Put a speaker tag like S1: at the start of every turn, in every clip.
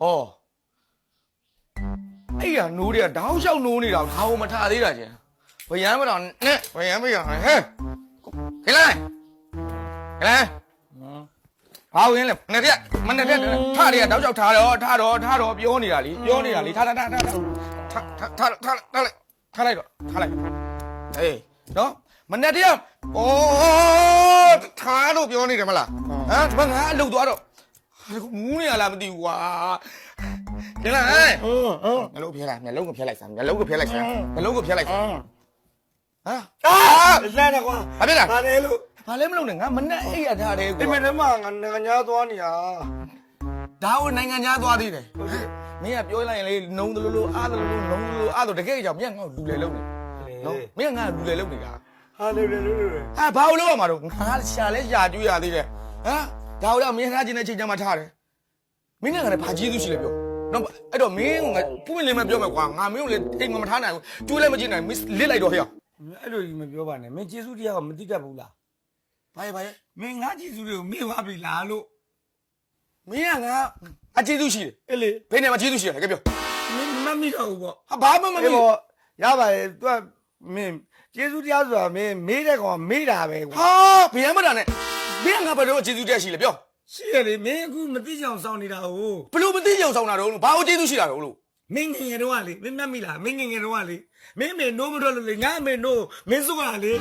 S1: ဟောအဲ့ရနိုးတွေကတောင်းလျှောက်နိုးနေတာဒါကိုမထားသေးတာချင်းဘယံမတော်နဲ့ဘယံမရဟဲ့ခေလိုက်ခေလိုက်ဘာဝင်လဲမနေ့ကမနေ့ကထားတွေကတောင်းလျှောက်ထားတော့ထားတော့ထားတော့ပြောနေတာလीပြောနေတာလीထားထားထားထားထားထားထားထားလိုက်ထားလိုက်တော့ထားလိုက်အေးနော်မနေ့တည်းကဩထားလို့ပြောနေတယ်မလားဟမ်ဒီမှာငါအလုပ်သွားတော့ မူးနေရလားမသိဘူးကွာခေလိုက်ဟဲ့
S2: ဟင်းဟင်း
S1: မျက်လုံးဖျက်လိုက်မျက်လုံးကိုဖျက်လိုက်စမ်းမျက်လုံးကိုဖျက်လိုက်စမ်းမျက်လုံးကိုဖျက်လိုက်စမ်းဟမ်
S2: အာ
S1: အာ
S2: လက်တော့ကွာ
S1: ဘာဖြစ်လဲ
S2: ဘာလဲလို့
S1: ဘာလဲမလုပ်နဲ့ငါမနဲ့အိပ်ရထားတယ်
S2: ဒီ
S1: ကွာ
S2: မင်းတို့မှငါငညာသွားနေရ
S1: ဒါကိုနိုင်ငံခြားသွားသေးတယ်မင်းကပြောလိုက်ရင်လေနှုံးသလိုလိုအားသလိုလိုနှုံးသလိုလိုအားတော့တကယ်ကြောင့်မင်းကငါ့ကိုလူလေလုံးနေနော်မင်းကငါ့ကိုလူလေလုံးနေတာ
S2: ဟာလေလေလေ
S1: ဟာဘာလို့လုပ်ရမှာတော့ငါရှာလဲရှာကျွေးရသေးတယ်ဟမ် ဒါတော့မင်းထားခြင်းတဲ့ချိန်ကျမှထားတယ်မင်းကလည်းဘာကြီးသူရှိလဲပြောနော်အဲ့တော့မင်းကပုံမင်းလေးမပြောမယ်ကွာငါမင်းကိုလည်းအိမ်မထားနိုင်ဘူးကျွေးလည်းမကြည့်နိုင်မင်းလစ်လိုက်တော့ဟဲ့
S2: အဲ့လိုကြီးမပြောပါနဲ့မင်းကျေးဇူးတရားကမသိတတ်ဘူးလား
S1: ဘာရဲ့ဘာရဲ့
S2: မင်းငါကျေးဇူးတွေကိုမေ့သွားပြီလားလို့
S1: မင်းကငါအကျေးဇူးရှိတယ်
S2: အဲ့လေ
S1: ဘယ်နဲ့မှကျေးဇူးရှိတယ်ကဲပြော
S2: မင်းမမိတော့ဘူးပေါ့
S1: ဟာဘာမှမ
S2: အဲ့
S1: ဖြစ်
S2: ပေါ့ရပါတယ်သူကမင်းကျေးဇူးတရားဆိုတာမင်းမေးတဲ့ကောင်ကမေးတာပဲကွာ
S1: ဟာဘယ်မှမတာနဲ့ မင်းကငါဘယ်တော့ကျေးဇူးတက်ရှိလဲပြော
S2: ရှိရလေမင်းအခုမသိကြအောင်စောင့်နေတာဟုတ်
S1: ဘလို့မသိကြအောင်ဆောင်တာတော့လို့ဘာလို့ကျေးဇူးရှိတာတော့လို့
S2: မင်းငယ်ငယ်တော့ကလေမင်းမတ်မိလားမင်းငယ်ငယ်တော့ကလေမင်းမေနိုးမတော့လို့လေငါမေနိုးမင်းစိုးရလေ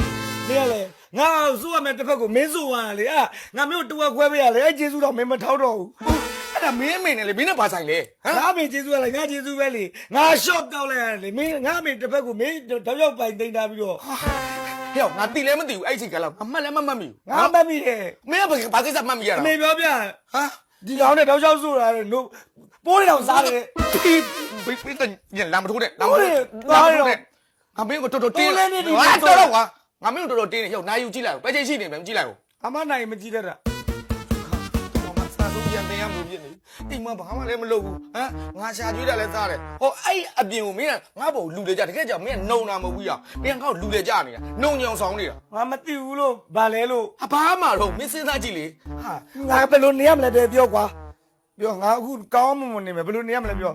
S2: နေရလေငါစိုးရမယ်တစ်ဖက်ကိုမင်းစိုးရလေအာငါမျိုးတဝက်ခွဲပေးရလေအဲကျေးဇူးတော့မင်းမထောက်တော့ဘူး
S1: အဲ့ဒါမင်းအမေနဲ့လေမင်းနဲ့ဘာဆိုင်လဲဟမ်
S2: ငါမေကျေးဇူးရလေငါကျေးဇူးပဲလေငါရှော့တောက်လိုက်ရလေမင်းငါမေတစ်ဖက်ကိုမင်းတောက်ရောက်ပိုင်တင်တာပြီးတော့
S1: ဟဲ့ငါတီလည်းမသိဘူးအဲ့ဒီချိန်ကလာအမှတ်လည်းမမှတ်မိဘူး
S2: ငါမတ်မိတယ်
S1: မင်းကဘာကိစ္စမှတ်မိရတာ
S2: အမေပြောပြ
S1: ဟာ
S2: ဒီကောင်နဲ့တောက်ရောက်ဆိုတာလေနိုးပိုးနေတော့စားတယ်
S1: ဒီဘိဘိတညလာမထိုးတဲ့လာမ
S2: ဟုတ်
S1: ထိုး
S2: တယ်
S1: တဲ့
S2: သွား
S1: လာမ
S2: ရော
S1: ထိုးတဲ့ငါမင်းကိုတော်တော်တင်း
S2: တော်လည်းနေဒီ
S1: ဟာ
S2: မှာ
S1: တော်တော့ကွာငါမင်းကိုတော်တော်တင်းနေဟဲ့နာယူကြည့်လိုက်ပဲချိန်ရှိနေပဲကြည့်လိုက်ကို
S2: အမနိုင်မကြည့်တတ်တာ
S1: တော့ ဖြစ်နေအိမ်မှာဘာမှလည်းမလုပ်ဘူးဟမ်ငါရှာကျွေးတာလည်းစားတယ်ဟောအဲ့အပြင်ကိုမင်းကငါ့ဘုံလူလေကြတကယ်ကြောင့်မင်းကနှုံတာမဟုတ်ဘူးရမင်းကငါ့ကိုလူလေကြနေတာနှုံညောင်ဆောင်နေတာ
S2: ငါမသိဘူးလို့ဗာလဲလို့
S1: ဟာဘာမှတော့မင်းစဉ်းစားကြည့်လေဟာ
S2: ငါဘယ်လိုနေရမလဲတဲ့ပြောကွာပြောငါအခုကောင်းမွန်မွန်နေမယ်ဘယ်လိုနေရမလဲပြော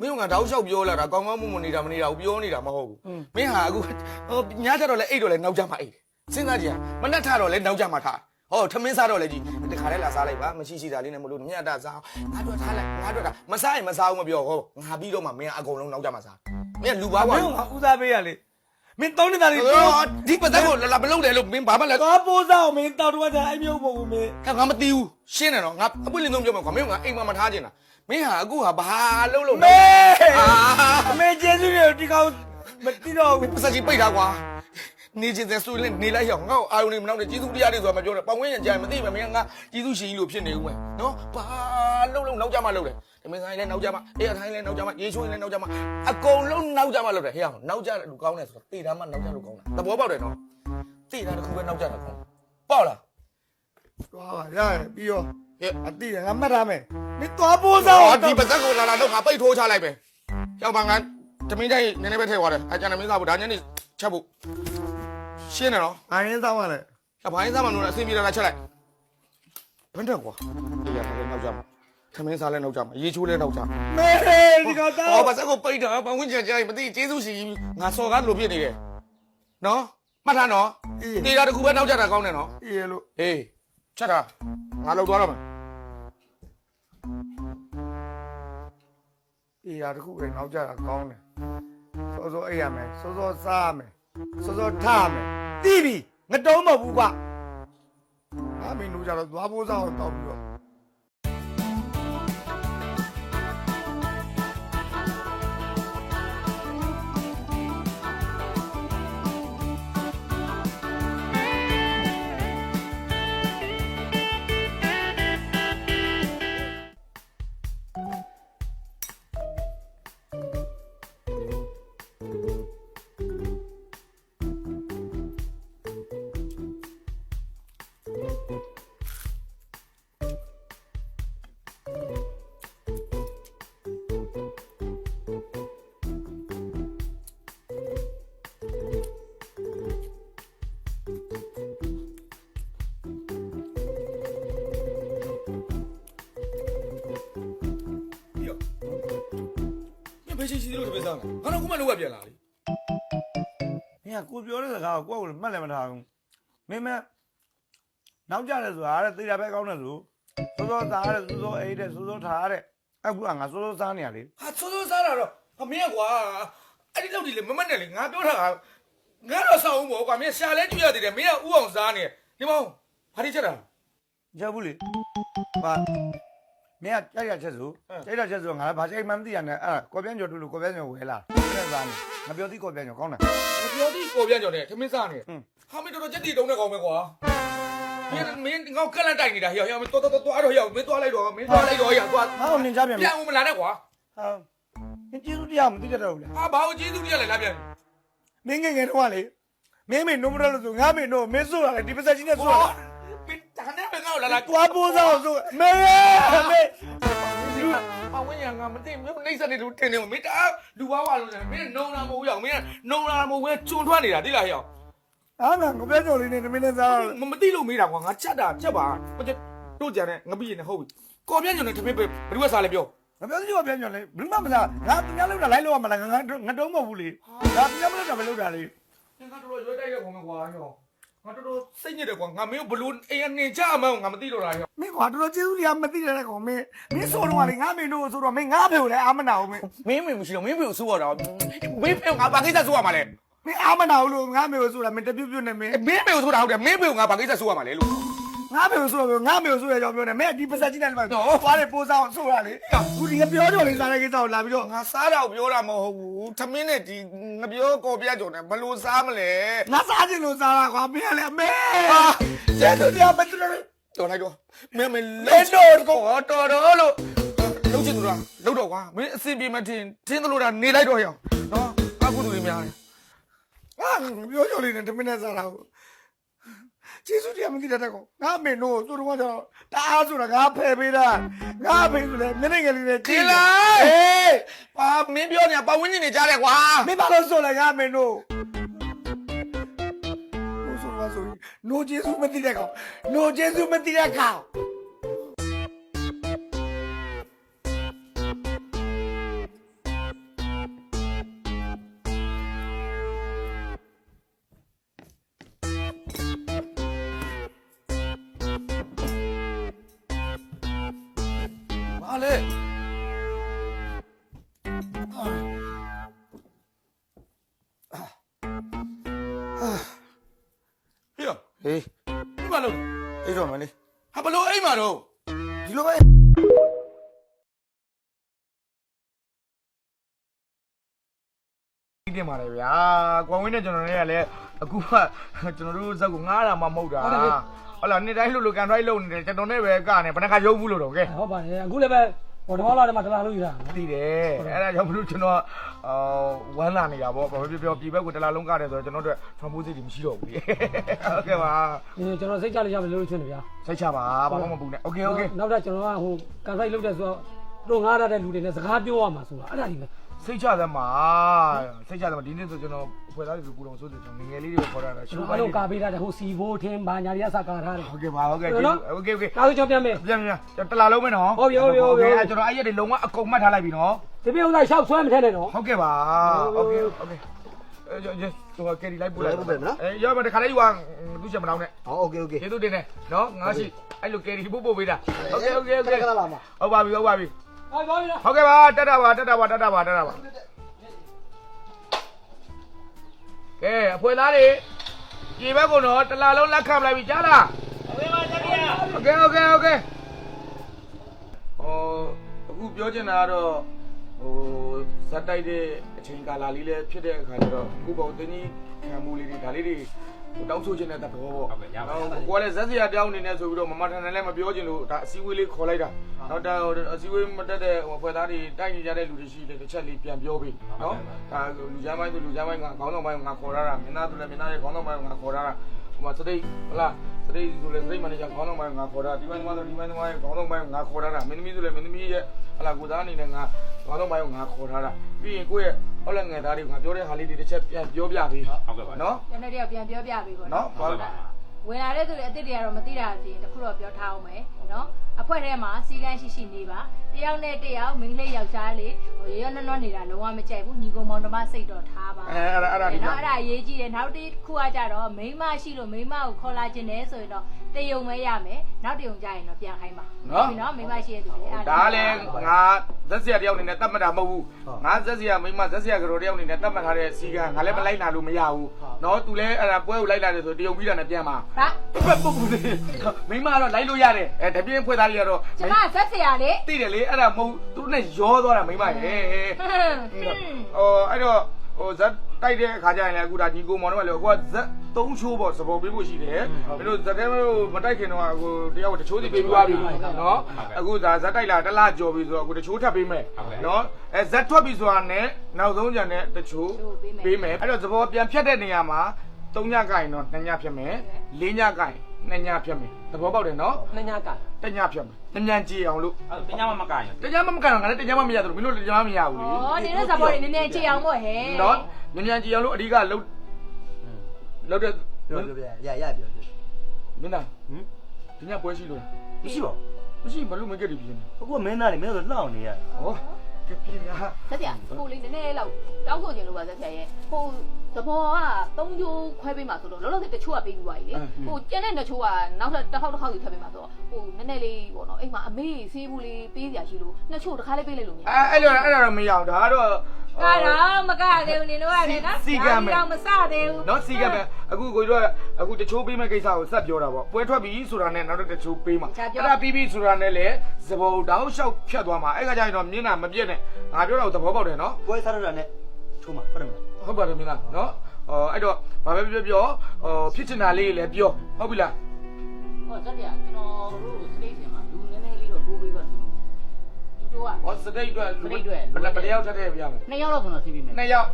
S1: မင်းကတောက်လျှောက်ပြောလာတာကောင်းကောင်းမွန်မွန်နေတာမနေတာဘူးပြောနေတာမဟုတ်ဘူးမင်းဟာအခုဟိုညကြတော့လဲအိတ်တော့လဲနောက်ကြမှာအိတ်စဉ်းစားကြည့်မနှက်ထတော့လဲနောက်ကြမှာထား ဟောထမင်းစားတော့လဲကြည့်တခါလဲလာစားလိုက်ပါမရှိရှိတာလေးနဲ့မလို့မြတ်တာစားငါတို့ထားလိုက်ငါတို့တာမစားရင်မစားဘူးမပြောဟောငါပြီးတော့မှမင်းအကုန်လုံးနောက်ကြမှာစားမင်းလူပါ
S2: မ
S1: ကွာ
S2: င်းကဦးစားပေးရလေမင်းတောင်းနေတာလေ
S1: ဒီပတ်သက်ကိုလာမလုပ်တယ်လို့မင်းဘာမှလည်း
S2: ကောပိုးစားအောင်မင်းတောက်တော့ကြအဲ့မျိုးမဟုတ်ဘူးမင်း
S1: ငါမသိဘူးရှင်းတယ်နော်ငါအပွင့်လင်းဆုံးပြောမှာကွာမင်းကအိမ်မှာမထားချင်တာမင်းဟာအခုဟာဘာလုပ်လို့
S2: မေ
S1: အာ
S2: အမေကျေးဇူးတွေဒီကောင်မတိတော့ဘူး
S1: ပစကြီးပိတ်တာကွာ နေချင်းစဆိုရင်နေလိုက်ရအောင်ငါ့ကိုအာရုံနေမနောက်နဲ့ကျေးဇူးတရားတွေဆိုတာမပြောနဲ့ပတ်ဝန်းကျင်ကြာမသိဘူးမင်းကငါကျေးဇူးရှင်ကြီးလို့ဖြစ်နေဦးမယ်နော်ဘာလုံးလုံးနောက်ကြမှာလုပ်တယ်တမင်ဆိုင်လည်းနောက်ကြမှာအေးအထိုင်းလည်းနောက်ကြမှာရေချိုးလည်းနောက်ကြမှာအကုန်လုံးနောက်ကြမှာလုပ်တယ်ဟဲ့အောင်နောက်ကြတယ်လူကောင်းတယ်ဆိုတော့တေတာမှနောက်ကြလို့ကောင်းတာသဘောပေါက်တယ်နော်တေတာတစ်ခုပဲနောက်ကြတာကောင်းပေါက်လား
S2: သွားပါရတယ်ပြီးတော့
S1: ဟဲ့
S2: အတိတယ်ငါမှတ်ထားမယ်မင်းသွားပိုးစားအောင်
S1: ဒီပါဇက်ကိုလာလာတော့ငါပိတ်ထိုးချလိုက်ပဲရောက်ပါငါတမင်တိုင်းနည်းနည်းပဲထည့်သွားတယ်အကြံတမင်စားဖို့ဒါညနေချက်ဖို့ ရှင်းတယ်နော်
S2: အရင်စားပါလေ။
S1: အဖိုင်းစားမလို့အဆင်ပြေတာလားချက်လိုက်။ဘန်းတော့ကွာ။ဒီရထားလဲနောက်ကြမှာ။ခမင်းစားလဲနောက်ကြမှာ။ရေချိုးလဲနောက်ကြမှာ
S2: မေဒီကောင်။တော
S1: အော်
S2: က်
S1: ဘာစကိုပိတ်တာဘဝင်းချင်ချင်မသိကျေးဇူးရှိငါစော်ကားလိုဖြစ်နေတယ်။နော်။မှတ်ထားနော်။တေတာတခုပဲနောက်ကြတာကောင်းတယ်နော်
S2: အေးလို့။
S1: ဟေးချက်တာငါလောက်သွားတော့မယ်
S2: အေးရတခုပဲနောက်ကြတာကောင်းတယ်စောစောအိပ်ရမယ်စောစောစားရမယ်စောစောထားရမယ် တီးပြီငတုံးမဟုတ်ဘူးကွာအမင်းတို့ကြတော့သွားပိုးစားအောင်တောက်ပြီးတော့
S1: မေရှိရှိလို့တပည့်စားငါတော့ခုမှလောကပြန်လာလေ
S2: မင်းကကိုပြောတဲ့စကားကိုကိုယ့်ကိုမှတ်လည်းမထားဘူးမင်းမနောက်ကြတယ်ဆိုတာတဲ့သေတာပဲကောင်းတယ်ဆိုစိုးစိုးသားတဲ့စိုးစိုးအိတ်တဲ့စိုးစိုးထားတဲ့အခုကငါစိုးစိုးစားနေရလေ
S1: ဟာစိုးစိုးစားတာတော့အမင်းကွာအဲ့ဒီလောက်ဒီလေမမနဲ့လေငါပြောတာကငါတော့ဆောင်းဦးပေါ့ကွာမင်းရှာလဲကြည့်ရသေးတယ်မင်းကဥအောင်စားနေဒီမောင်ဘာဒီချက်တာ
S2: ကြဘူးလေဟာ မင်းကကြိုက်ရချက်ဆိုကြိုက်ရချက်ဆိုငါဘာကြိုက်မှမသိရနဲ့အဲ့ကိုပြန်ကျော်တူလို့ကိုပြန်ကျော်ဝဲလာတဲ့စားနေငါပြောသိကိုပြန်ကျော်ကောင်းတယ်
S1: မပြောသေးပေါ်ပြန်ကြော်နေထမင်းစားနေ
S2: ဟွန်း
S1: ဟာမင်းတော်တော်ကြက်တီတုံးနေကောင်းပဲကွာမင်းမင်းငေါကလန့်တိုက်နေတာဟေ့ဟေ့မင်းတော်တော်တော်အဲ့တော့ဟေ့မင်းသွားလိုက်တော့မင်းသွားလိုက်တော့ဟေ့ကွာ
S2: ငါ့ကိုနင်ကြပြန်ပြီ
S1: ပြန်ဦးမလာနဲ့ကွာ
S2: ဟာမင်းကျေးဇူးတရားမသိတတ်တော့ဘူးလား
S1: ဟာဘာလို့ကျေးဇူးတရားလဲလာပြန်
S2: မင်းငယ်ငယ်တော့ကလေမင်းမေနိုမရလို့ဆိုငါမေနိုမင်းဆိုတာလေဒီပစက်ကြီးနဲ့ဆို
S1: ကွာ
S2: တာ
S1: မင်းတခါနဲ့ပဲငါ့ ကိုလာလာ
S2: တွားပိုးစားအောင်ဆိုမေမေ
S1: လူအဝင်းရငါမသိမင်းနှိမ့်စက်နေလို့တင်နေမင်းတအားလူဝါဝါလို့ဆိုမင်းနုံလာမဟုတ်ရောက်မင်းနုံလာမဟုတ်ဝင်ကျွန်းထွက်နေတာသိလားဟေ့
S2: အားငါကိုပြန်ကျော်လေးနဲ့တမင်းနဲ့စား
S1: မမသိလို့မေးတာကွာငါချက်တာချက်ပါမချက်တို့ကြတယ်ငါပြီးရင်ဟုတ်ပြီကော်ပြန်ညွန်နေတမင်းပဲဘယ်သူကစားလဲပြော
S2: ငါပြောစီကပြန်ကျော်လေဘယ်မှမစားငါသူများလောက်တာလိုက်လို့ရမလားငါငါငါတုံးမဟုတ်ဘူးလေငါသူများမလောက်တာမလောက်တာလေ
S1: ငါတို့ရွေးတိုက်ရကောင်ကွာဟေ့ ငါတို့တို့စိတ်ညစ်တယ်ကွာငါမင်းဘလို့အေးနေကြအောင်ငါမသိတော့လားဟေ့
S2: မင်းကွာတော်တော်ကျေးဇူးတရားမသိတဲ့ကောင်မင်းမင်းဆိုတော့ကလေငါမေနိုဆိုတော့မင်းငါဖေကိုလည်းအာမနာဘူးမင်း
S1: မင်းမင်းမရှိတော့မင်းဖေကိုစိုးရတော့မင်းဖေကိုငါဘာကိစ္စစိုးရမှာလဲ
S2: မင်းအာမနာဘူးလို့ငါမေကိုဆိုတာမင်းတပြွတ်ပြွတ်နဲ့မင်း
S1: မင်းဖေကိုစိုးတာဟုတ်တယ်မင်းဖေကိုငါဘာကိစ္စစိုးရမှာလဲလို့
S2: ငါမေကိုဆိုတော့ငါမေကိုဆိုရကြောင်းပြောနေမင်းဒီပစက်ကြီးနဲ့လည်းသွားတယ်ပိုးစားအောင်ဆိုရလေခုဒီငါပြောတော့လေစားတဲ့ကိစ္စကိုလာပြီးတော့
S1: ငါစားတော့ပြောတာမဟုတ်ဘူးသမင်းနဲ့ဒီငါပြောကော်ပြကြုံတယ်ဘလို့စားမလဲ
S2: ငါစားချင်လို့စားတာကွာမင်းကလည်းအမေကျေးဇူးတရားမသိလို့
S1: တော်လိုက်တော့မင်းမလဲတော့ကောတော်တော်လို့လုံးချင်သူလားလုံးတော့ကွာမင်းအစီပြေမထင်ထင်းသလိုတာနေလိုက်တော့ရအောင်နော်အခုသူတွေများတယ်
S2: ငါပြောကြလေးနဲ့တမင်းနဲ့စားတာကို ကျေးဇူးတရားမသိတဲ့ကောင်ငါမေနိုဆိုတော့ကတော့တအားဆိုတာငါဖယ်ပေးတာငါဖေဆိုလေမျက်နှာငယ်လေးနဲ့
S1: ဒီလားဟေးပါမင်းပြောနေတာပတ်ဝန်းကျင်နေကြတယ်ကွာ
S2: မင်းဘာလို့ဆိုလဲငါမေနိုလို့ဆိုတော့ဆိုနိုကျေးဇူးမသိတဲ့ကောင်နိုကျေးဇူးမသိတဲ့ကောင်
S1: ဘာလဲဟေး
S2: ဟေး
S1: ဒီမှာလို့
S2: အေးတော့မလေး
S1: ဟာဘလို့အိမ်မှာတော့
S2: ဒီလိုပဲ
S1: တင်ပါလေဗျာကွန်ဝင်းနဲ့ကျွန်တော်တွေကလည်းအခုကကျွန်တော်တို့ဇက်ကိုငားတာမှမဟုတ်တာ ဟုတ်လားနေ့တိုင်းလို့လို့ကန်တိုင်းလုံနေတယ်ကျွန်တော်နဲ့ပဲကနေဘယ်နှခါရုပ်ဘူးလို့တော့ကဲ
S3: ဟုတ်ပါတယ်အခုလည်းပဲဟိုဓမ္မလာတယ်မှာတလားလို့ယူတာ
S1: သိတယ်အဲ့ဒါကြောင့်မလို့ကျွန်တော်အာဝမ်းလာနေတာပေါ့ဘာဖြစ်ပြောပြည်ဘက်ကတလားလုံးကတယ်ဆိုတော့ကျွန်တော်တို့ဖန်ဖိုးစိတ်တွေမရှိတော့ဘူးလေဟုတ်ကဲ့ပါ
S3: ဒီကျွန်တော်စိတ်ကြလေးရမယ်လို့ချင်တယ်ဗျာ
S1: စိတ်ချပါဘာမှမပူနဲ့โอเคโอเค
S3: နောက်တော့ကျွန်တော်ကဟိုကန်ဆိုင်လုပ်တဲ့ဆိုတော့တို့ငားရတဲ့လူတွေနဲ့စကားပြောရမှာဆိုတာအဲ့ဒါကြီးပဲ
S1: စိတ်ချသမားစိတ်ချသမားဒီနေ့ဆိုကျွန်တော်ဖွဲ့သားတွေပူတော်ဆိုတယ်ကျွန်တော်ငယ်ငယ်လေးတွေခေါ်တာ
S3: ကျွန်တော်အလုံးကာပေးတာတဲ့ဟိုစီဘိုးထင်းဘာညာရီအစကာထားတယ်
S1: ဟုတ်ကဲ့ပါဟုတ်ကဲ့โอเคโอเค
S3: နောက်ကျွန်တော်ပြန်မယ်
S1: ပြန်ပြန်ကျွန်တော်တလားလုံးမယ်နော်အဲ့ကျွန်တော်အဲ့ရက်တွေလုံးဝအကုန်မှတ်ထားလိုက်ပြီနော်
S3: ဒီပြေဥစားရှောက်ဆွဲမထက်နဲ့နော်
S1: ဟုတ်ကဲ့ပါโอเคโอเคအဲကျွန်တော်ကယ်ရီလိုက်ပို့လိုက်ပို့မယ်နော်အဲရောမတခါလေးယူအောင်သူ့ချက်မတောင်းနဲ့
S4: ဟောโอเคโอเค
S1: ကျေးဇူးတင်တယ်နော်ငါရှိအဲ့လိုကယ်ရီပို့ပို့ပေးတာโอเคโอเคโอเค
S4: ခဏလာမှာ
S1: ဟုတ်ပါပြီဟုတ်ပါပြီ
S3: ဟောပါပြီလား
S1: ဟုတ်ကဲ့ပါတက်တာပါတက်တာပါတက်တာပါတက်တာပါကဲအဖွဲသားတွေဒီဘက်ကတော့တလာလုံးလက်ခံလိုက်ပြီကြားလားဟုတ်ကဲ့ပါတကယ်โอเคโอเคโอเคဟိုအခုပြောချင်တာကတော့ဟိုဇက်တိုက်တဲ့အချိန်ကာလလေးလည်းဖြစ်တဲ့အခါကျတော့ခုပုံတင်းကြီးခံမှုလေးတွေဒါလေးတွေ တောင်းဆိုချင်တဲ့သဘောပေါ့ဟုတ်ကဲ့ရပါဘူးကိုကလည်းဇက်စရာတောင်းနေနေဆိုပြီးတော့မမထန်ထန်လည်းမပြောချင်လို့ဒါအစည်းအဝေးလေးခေါ်လိုက်တာနောက်တော့အစည်းအဝေးမတက်တဲ့ဟိုဖွဲ့သားတွေတိုက်နေကြတဲ့လူတွေရှိတယ်တစ်ချက်လေးပြန်ပြောပြီးနော်ဒါလူချမ်းပိုင်းဆိုလူချမ်းပိုင်းကခေါင်းဆောင်ပိုင်းကငါခေါ်ရတာမင်းသားဆိုလည်းမင်းသားရဲ့ခေါင်းဆောင်ပိုင်းကငါခေါ်ရတာဟိုမှာစတိတ်ဟလားစတိတ်ဆိုလည်းစတိတ်မန်နေဂျာခေါင်းဆောင်ပိုင်းကငါခေါ်တာဒီပိုင်းသမားဆိုဒီပိုင်းသမားရဲ့ခေါင်းဆောင်ပိုင်းကငါခေါ်ရတာမင်းသမီးဆိုလည်းမင်းသမီးရဲ့ ဟလားကိုသားအနေနဲ့ငါခေါင်းဆောင်ပိုင်းကငါခေါ်ထားတာပြီးရင်ကိုယ့်ရဲ့ဟုတ်လည်းငယ်သားတွေကငါပြောတဲ့ဟာလေးတွေတစ်ချက်ပြန်ပြောပြပေးဟုတ်ကဲ့ပါနော်
S5: ကျွန်တော်တို့ပြန်ပြောပြပေးပါ
S1: နော်ဟုတ်ကဲ့
S4: ဝင်လာတဲ့သူတွေအစ်စ်တွေကတော့မသိတာအပြင်တခုတော့ပြောထားအောင်မယ်နော်အဖွဲထဲမှာစီကန်းရှိရှိနေပါ တယောက်နဲ့တယောက်မိန်းကလေးယောက်ျားလေးဟိုရရနော်နော်နေတာလုံးဝမကြိုက်ဘူးညီကောင်မောင်နှမစိတ်တော့ထားပါ
S1: အဲအဲ့ဒါအဲ့ဒါဒီ
S4: နော်အဲ့ဒါအရေးကြီးတယ်နောက်တစ်ခုကကြတော့မိန်းမရှိလို့မိန်းမကိုခေါ်လာခြင်းတယ်ဆိုရင်တော့တယုံမဲရမယ်နောက်တယုံကြရင်တော့ပြန်ခိုင်းပါနော်မိန်းမရှိရဲ့သူတွေအဲ့
S1: ဒါလည်းငါဇက်စရာတယောက်အနေနဲ့တတ်မှတ်တာမဟုတ်ဘူးငါဇက်စရာမိမဇက်စရာကတော်တယောက်အနေနဲ့တတ်မှတ်ထားတဲ့စီကံငါလည်းမလိုက်နာလို့မရဘူးနော်သူလည်းအဲ့ဒါပွဲကိုလိုက်လာတယ်ဆိုတယုံပြီးတာနဲ့ပြန်มา
S4: ဟာ
S1: ပတ်ပုတ်ဘူးလေမိမကတော့လိုက်လို့ရတယ်အဲတပြင်းဖွဲ့သားလေးကတော့
S4: ကျမဆက်ဆရာလေ
S1: သိတယ်လေအဲ့ဒါမဟုတ်သူတို့နဲ့ရောသွားတာမိမရေဟိုအဲ့တော့ဟိုဇက်တိုက်တဲ့အခါကျရင်လည်းအခုဒါညီကိုမောင်တော့လည်းအခုကဇက်သုံးချိုးပေါ့စပေါ်ပေးဖို့ရှိတယ်မင်းတို့ဇက်တဲမတိုက်ခင်တော့အခုတယောက်တချိုးစီပေးပြီးသွားပြီနော်အခုဒါဇက်တိုက်လာတစ်လကြော်ပြီဆိုတော့အခုတချိုးထပ်ပေးမယ်နော်အဲဇက်ထွက်ပြီဆိုတာနဲ့နောက်ဆုံးကြံတဲ့တချိုးပေးမယ်အဲ့တော့စပေါ်ပြန်ဖြတ်တဲ့နေရာမှာ၃ညကင်တော့2ညဖြတ်မယ်၄ညကင်2ညဖြတ်မယ်သဘောပေါက်တယ်နော်
S3: နှစ်ညက
S1: တညဖြတ်မယ်ညံကြည့်အောင်လို့
S5: အဲ့တင်ကြမှာမကန်ရ
S1: တကြမ်းမမကန်တော့ငါလည်းတကြမ်းမမရသလိုမင်းတို့တကြမ်းမမရဘူးလေ
S4: ဩနေတဲ့ဇာပေါ်တွေနည်းနည်းကြည့်အောင်ပေါ့ဟဲ့
S1: နော်ညံညံကြည့်အောင်လို့အဓိကလှုပ်လှုပ်တဲ့
S2: ပြောပြောပြရရပြောပြော
S1: မင်းသား
S5: ဟင်
S1: ဒီညပွဲရှိလို့
S5: မရှိပါ
S1: မရှိဘလို့မကက်ဒီပြင်း
S5: ဘူးအခုကမင်းသားနေမင်းတို့လှောင်နေရ
S1: ဟောကပြင်းများ
S6: ဆက်ပြကိုလေးနည်းနည်းလောက်တောင်းဆိုခြင်းလို့ပါဆက်ပြရဲ့ဟို သဘောက၃ချိုးခွဲပေးမှာဆိုတော့လောလောဆယ်တစ်ချိုးကပေးပြီးသွားပြီလေဟိုကျန်တဲ့နှစ်ချိုးကနောက်ထပ်တစ်ခေါက်တစ်ခေါက်ယူထပ်ပေးမှာဆိုတော့ဟိုနည်းနည်းလေးပေါ့နော်အိမ်မှာအမေဆေးဘူးလေးပေးစရာရှိလို့နှစ်ချိုးတစ်ခါလေးပေးလိုက်လို့မရ
S1: အဲအဲ့လိုအဲ့ဒါတော့မရအောင်ဒါကတော့
S4: ကတော့မကသေးဘူးနင်တို့ရတယ်နော်တော့မစသေးဘူး
S1: နော်စီကပဲအခုကိုတို့အခုတချိုးပေးမဲ့ကိစ္စကိုဆက်ပြောတာပေါ့ပွဲထွက်ပြီဆိုတာနဲ့နောက်တချိုးပေးမှာအဲ့ဒါပြီးပြီဆိုတာနဲ့လေစပုံတောင်းလျှောက်ဖြတ်သွားမှာအဲ့ကကြရင်တော့မြင်းတာမပြည့်နဲ့ငါပြောတာကိုသဘောပေါက်တယ်နော်
S5: ပွဲစားရတာနဲ့ချိုးမှာဟုတ်တယ်မလား
S1: ဟုတ်ပါတယ်မင်းလားနော်အော်အဲ့တော့ဘာပဲပြောပြောဟိုဖြစ်ချင်တာလေးလည်းပြောဟုတ်ပြီလား
S6: ဟောဆက်ပြကျွန်တော်တို့စတိတ်စင်မှာလူနည်းနည်းလေးတော့ထိုးပေးပါဆိုလို့ဒီတော့က
S1: ဟောစတိတ်အတွက်
S6: စတိတ်အတွက်
S1: ဘယ်ဘယ်ယောက်ထပ်ထည့်ပြရမလဲ
S6: နှစ်ယောက်တော့ကျွန်တော်စီးပေးမယ်
S1: နှစ်ယောက်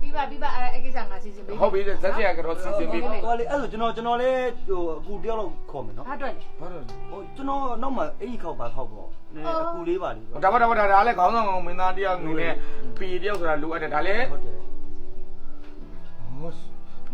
S4: ပြီးပါပြီးပါအဲ့အကိစ္စငါစီစဉ်ပေး
S1: ဟုတ်ပြီဇက်စီယာကတော့စီစဉ်ပြီးပါ
S5: ဟိုလေအဲ့ဆိုကျွန်တော်ကျွန်တော်လည်းဟိုအခုတယောက်လောက်ခေါ်မယ်နော်
S4: ဟာတော့လေ
S1: ဘာလို့လဲ
S5: ဟိုကျွန်တော်နောက်မှအဲ့ဒီခောက်ပါခောက်ပေါ့နည်းအခုလေးပါလေး
S1: ဒါပါဒါပါဒါလည်းခေါင်းဆောင်ကောင်မင်းသားတယောက်အနေနဲ့ပီတယောက်ဆိုတာလိုအပ်တယ်ဒါလည်း
S5: ဟုတ်တယ်
S1: ဟော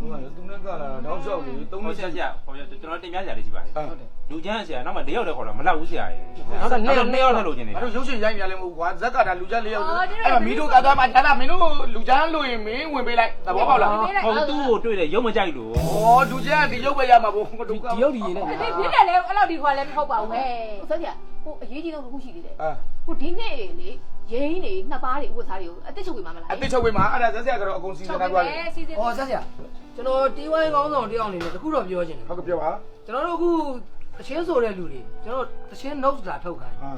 S1: ဟိုကသူနဲ့ကလာတော့လျှောက်လေသုံး
S7: ဟို
S1: နှစ်
S7: ဆ
S1: ချက်
S7: ရာဆရာဟိုကျွန်တော်တင်ပြဆရာလေးရှိပါတယ်
S1: ဟုတ်တယ်
S7: လူချမ်းဆရာနောက်မှတယောက်တည်းခေါ်တော့မလောက်ဘူးဆရာရေနောက်တော့နှစ်ယောက်နှစ်ယောက်ထပ်လို့ကျင်နေ
S1: အဲ့တော့ရုပ်ရှင်ရိုက်ပြလဲမဟုတ်ကွာဇက်ကဒါလူချက်လေးယောက်အဲ့တော့မီးတို့သားသားမှညာလာမင်းတို့လူချမ်းလို့ရင်မင်းဝင်ပေးလိုက်သဘောပေါက်လား
S7: ဟိုသူ့ကိုတွေ့တယ်ရုံမကြိုက်လို့
S1: ဩလူချမ်းဒီရုပ်ပဲရမှာဘုံဒုက္ခ
S3: ဒီရုပ်ဒီရေးနဲ့
S4: ဖြစ်ဖြစ်တယ်လေအဲ့လောက်ဒီခေါ်လည်းမဟုတ်ပါဘူးဟဲ့
S6: ဆက်ပြဟိုအရေးကြီးဆုံးတစ်ခုရှိသေးတယ်
S1: အာ
S6: ဟိုဒီနေ့လေ ရင်းနေနှစ်ပါးတွေဥပစားတွေကိုအသက်ချုပ်ပေးမှာမလား
S1: အတစ်ချုပ်ပေးမှာအဲ့ဒါဇက်စီယာကတော့အကုန်စီစဉ်ထားကြတယ်
S4: စီစဉ်
S3: ဟောဆက်ဆရာကျွန်တော်တီးဝိုင်းကောင်းဆောင်တယောက်အနေနဲ့တခုတော့ပြောချင်တယ်
S1: ဟုတ်ကဲ့ပြောပါ
S3: ကျွန်တော်တို့အခုတချင်းဆိုတဲ့လူတွေကျွန်တော်တချင်း notes လာထုတ်ခိုင်း
S1: ဟာ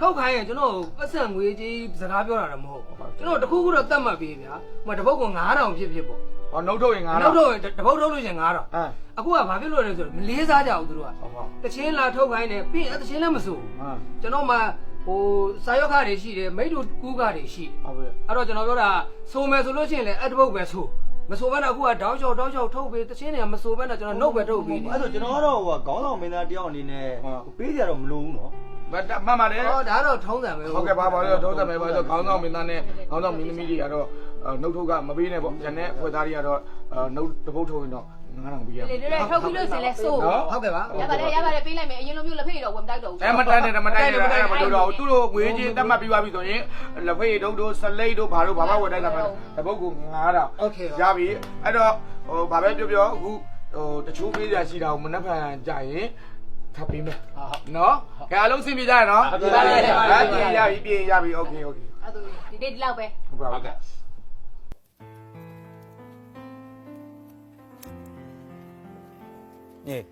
S3: ထုတ်ခိုင်းရင်ကျွန်တော်ပတ်စံငွေကြီးစကားပြောတာတော့မဟုတ်ဘူးကျွန်တော်တခုခုတော့တတ်မှတ်ပေးဗျာဟိုတပုတ်က9000ဖြစ်ဖြစ်ပေါ့
S1: ဟောနှုတ်ထုတ်ရင်ငါ
S3: နောက်
S1: တော့
S3: တော့တပုတ်ထုတ်လို့ရှင်9000
S1: ဟမ်
S3: အခုကဘာဖြစ်လို့လဲဆိုတော့မလေးစားကြဘူးသူတို့က
S1: ဟုတ်ပါ
S3: တချင်းလာထုတ်ခိုင်းတယ်ပြီးရင်တချင်းလည်းမစိုး
S1: ဟမ်
S3: ကျွန်တော်မှ ဟိုစာရွက်ခတွေရှိတယ်မိတ္တူကူးခတွေရှိ
S1: ဟုတ်ပြီ
S3: အဲ့တော့ကျွန်တော်ပြောတာဆိုမယ်ဆိုလို့ရှိရင်လည်းအတပုတ်ပဲဆိုမဆိုဘဲနဲ့အခုကတောင်းလျှောက်တောင်းလျှောက်ထုတ်ပေးတချင်းတွေကမဆိုဘဲနဲ့ကျွန်တော်နှုတ်ပဲထုတ်ပေးတယ်
S5: အဲ့ဆိုကျွန်တော်ကတော့ဟိုခေါင်းဆောင်မင်းသားတယောက်အနေနဲ့ပေးကြတော့မလိုဘူးနော်
S1: မတ်မှန်ပါတယ်
S3: ဟောဒါကတော့ထုံးစံပဲ
S1: ဟုတ်ကဲ့ပါပါလို့ထုံးစံပဲပါလို့ခေါင်းဆောင်မင်းသားနဲ့ခေါင်းဆောင်မင်းသမီးတွေကတော့နှုတ်ထုတ်ကမပေးနဲ့ပေါ့။ဉာဏ်နဲ့ဖွဲ့သားတွေကတော့နှုတ်တပုတ်ထုတ်ရင်တော့ 9000ပေးရ
S4: လေ
S1: မယ်
S4: တွေထုတ်ပြီးလို့ရှင်လဲစိုး
S1: နော်
S3: ဟုတ်ကဲ့ပါ
S6: ရပါတယ်ရပါတယ်ပေးလိုက်မယ်အရင်လိုမျိုးလက်ဖေးတော့ဝင်မတိုက်တော့ဘူး
S1: အဲမတန်းနဲ့မတန်းနဲ့အဲ့မလို့တော့သူတို့ငွေချင်းတက်မှတ်ပြီးသွားပြီဆိုရင်လက်ဖေးတုံးတို့ဆလိတ်တို့ဘာတို့ဘာမှဝယ်တိုင်းတာပဲတပုတ်က9000
S3: โอเค
S1: ရပြီအဲ့တော့ဟိုဘာပဲပြောပြောအခုဟိုတချို့ပေးရရှိတာကိုမနှက်ဖန်ကြရင်ထပ်ပေးမယ်နော်ကဲအလုံးစင်ပြကြရနော်ပြင်ရပြီပြင်ရပြီโอเคโอเค
S4: အဲ့ဒါဒီနေ့ဒီလောက်ပဲ
S1: ဟုတ်ပါ
S7: ဟုတ်
S1: ဘူး
S7: ကဲ့
S2: အေး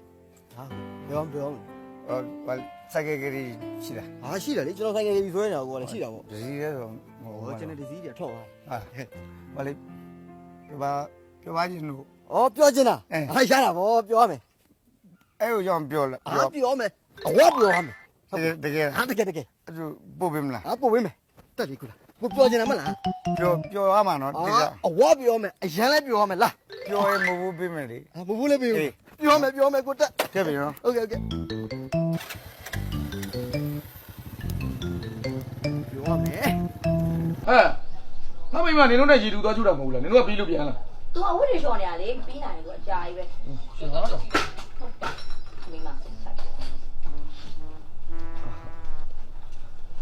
S2: ဟာပြောပြော
S8: ဟိုဘာစိုက်ကလေးရှိတာ
S2: ဟာရှိတယ်လေကျွန်တော်ဆိုင်ငယ်ကြီးဆွဲနေတာကိုကလည်းရှိတာပေါ့
S8: ဒီစီရဲဆိုဟို
S2: ဟောကျွန်တော်ဒီစည်းတွေထောက်ပါ
S8: ဟာဘာလဲပြောပါပြောပါချင်းတို့
S2: ဩပြောချင်တာ
S8: အဲ
S2: ဟာရတာဗောပြောရမယ်
S8: အဲ့ကိုကြောင့်ပြောလား
S2: ဟာ
S8: ပြော
S2: ပြောမယ်အဝပြောရမယ်
S8: တကယ်တကယ်
S2: ဟာတကယ်တကယ်
S8: အဲ့ဒါပို့ပေးမလား
S2: ဟာပို့ပေးမယ်တက်ပြီခုလားကိုပြောချင်တာမလား
S8: ပြောပြောရမှာနော်တက
S2: ဟာ
S8: ယ်
S2: အဝပြောမယ်အရန်လည်းပြောရမယ်လား
S8: ပြောရင်မဟုတ်ပေးမယ်လေ
S2: ဟာမဘူးလည်းပြော
S8: အေး
S2: ပြောမယ်ပြောမယ်ကိုတက်
S8: ခဲ့ပြီနော်
S2: ဟုတ်ကဲ့ဟုတ်ကဲ့ပြောမယ်
S1: ဟဲ့ငါမိမနေလုံးနဲ့ရည်တူသွားချူတာမဟုတ်လားနင်တို့ကပြီးလို့ပြန်လား
S6: तू အဝတ်တွေလျှော်နေရလေပြီးနိုင်တယ်ကိုအကြာကြီးပဲ
S1: ရှင်သားတော့ဟုတ်တယ်မိမဆက်ဆက်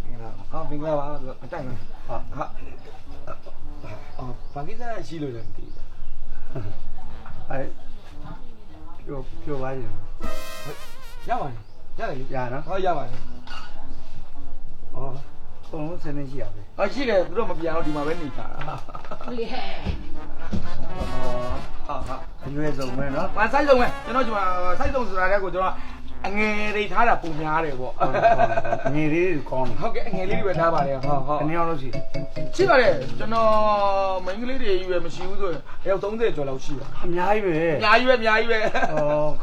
S1: မင်္ဂလာပါအော်မင်္ဂလာပါအတိုင်းပါဟာအော်ဘာကိစ္စရှိလို့လဲမသိဘူး
S2: အဲ ပြောပြောပါရင်
S1: ရပါတယ်ရတယ်လေ
S2: ရနော်
S1: ဟောရပါတယ်
S2: ဩသုံးလုံးစနေရှိရပဲ
S1: ဟာရှိတယ်သူတို့မပြန်တော့ဒီမှာပဲနေကြတာ
S6: ဟုတ်လေဟဲ့
S1: ဟာဟာ
S2: အရွယ်ဆုံးပဲနော်
S1: မဆိုင်ဆုံးပဲကျွန်တော်ဒီမှာဆိုင်ဆုံးဆိုတာတဲ့ကိုကျွန်တော်အငယ်တွေထားတာပုံများတယ်ပေါ့
S2: ငယ်လေးကောင်းတယ်
S1: ဟုတ်ကဲ့အငယ်လေးတွေပဲထားပါတယ်ဟုတ်ဟုတ်
S2: အနေအောင်လို့ရှိ
S1: ရှိပါတယ်ကျွန်တော်မိန်းကလေးတွေကြီးပဲမရှိဘူးဆိုရင် အယောက်30ကျော်လောက်ရှိပါ
S2: အများကြီးပဲ
S1: အများကြီးပဲအများကြီးပဲ
S2: ဩ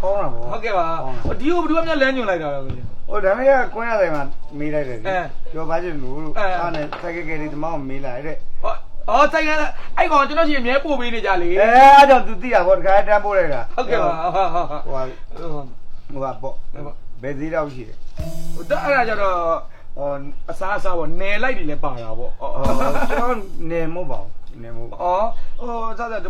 S2: ကောင်းတာဗော
S1: ဟုတ်ကဲ့ပါဒီကိုဘယ်သူမှလမ်းညွှန်လိုက်တာလဲ
S2: ဟိုဒါနဲ့ကကွင်းရတယ်မှာမေးလိုက်တယ်
S1: အဲ
S2: ပြောပါချင်လို့လို့
S1: အဲ
S2: အားနဲ့တက်ကယ်ကယ်လေးတမောင်းမေးလိုက်တဲ့
S1: ဟောအော်ဆိုင်ကအဲ့ကောင်ကျွန်တော်ရှိရင်အမြဲပို့ပေးနေကြလေ
S2: အဲအားကြောင့် तू သိတာဗောတခါတန်းပို့လိုက်တာ
S1: ဟုတ်ကဲ့ပါဟုတ်ဟုတ်ဟုတ်
S2: ဟိုဟာ
S1: ဟို
S2: ဟိုဟာပေါ့ဘယ်သေးတော့ရှိတယ်
S1: ဟိုတက်အဲ့ဒါကြတော့ဟိုအစားအစားပေါ့နယ်လိုက်တွေလည်းပါတာပေါ့အော်
S2: ဩကျွန်တော်နေမို့ပါဘူး နေမို့ပါ
S1: အော်ဟိုစားစား